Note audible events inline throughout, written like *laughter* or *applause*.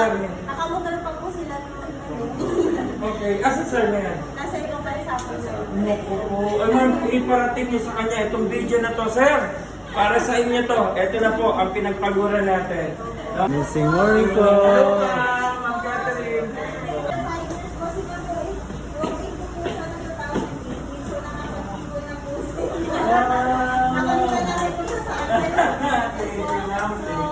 sir niya? Nakamotor pa po sila noon. Okay, asa sir na yan? Nasa ibang bansa po sir. Naku. Ay, ma'am, iparating niyo sa kanya itong video na to, sir. Para sa inyo to. Ito na po ang pinagpagura natin. Missing morning po. Ma'am. Catherine. *laughs* Thank you.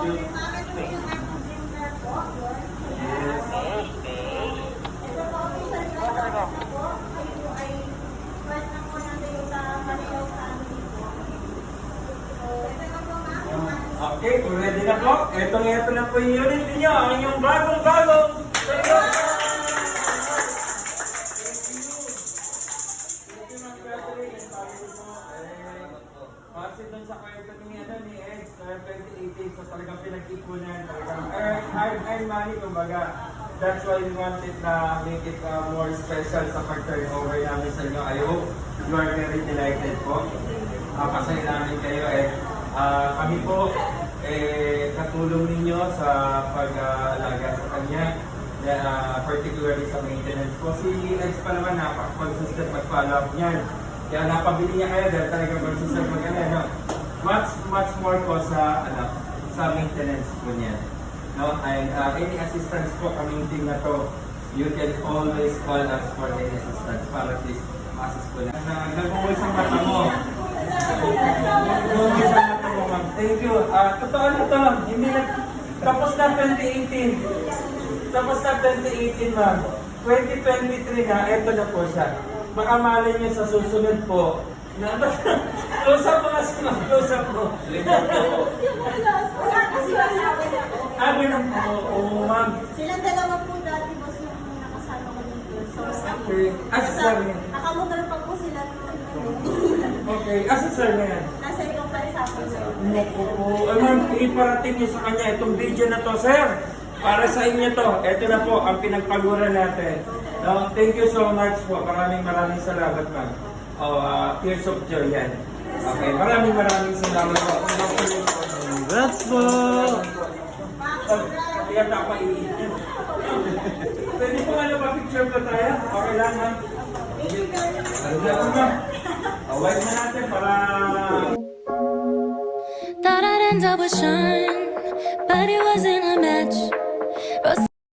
Okay, ready na po, ito nga ito na po yung unit niyo, ang inyong bagong-bagong! Thank you, Kasi dun sa kwento ni, ano, ni Ed, na 2018, so talagang pinag-ipunan, talagang earn, hard earned money, kumbaga. That's why we wanted na make it uh, more special sa pag-turnover namin sa inyo. I hope you are very delighted po. Uh, pasaya namin kayo eh. Ah, kami po, eh, katulong ninyo sa pag-alaga sa kanya. Uh, particularly sa maintenance po. Si Ed pa naman napaka-consistent mag-follow up niyan. Kaya napabili niya kayo dahil talagang consistent mag ano, no? Much, much more po sa, ano, sa maintenance po niya. No? And uh, any assistance po kaming team na to, you can always call us for any assistance para at least ma-assist po na. Nagbubulis ang mata mo. Thank you. Ah, totoo na to. Hindi na, tapos na 2018. Tapos na 2018, ma'am. 2023 na, eto na po siya. Baka malay niyo sa susunod po. Na, *laughs* close up mo kasi, ma'am. Close up mo. Ah, ganun po. Oo, ma'am. Silang dalawa po dati boss yung nakasama ko dito. So, Okay. Ah, si sir niya. nakamotor pa po sila. Okay. Asa sir na yan? Nasa ibang bansa po Naku po. Ay, ma'am, iparating niyo sa kanya itong video na to, sir. Para sa inyo to. Ito na po ang pinagpagura natin. No, thank you so much po. Maraming maraming salamat, ma'am. Oh, uh, tears of joy yan. Okay, maraming maraming salamat po. Congrats po. Kaya ako iitin. Pwede po ano pa picture ko tayo? Okay lang, ma'am. Thank you. Ano na and I would shine, but it wasn't a match.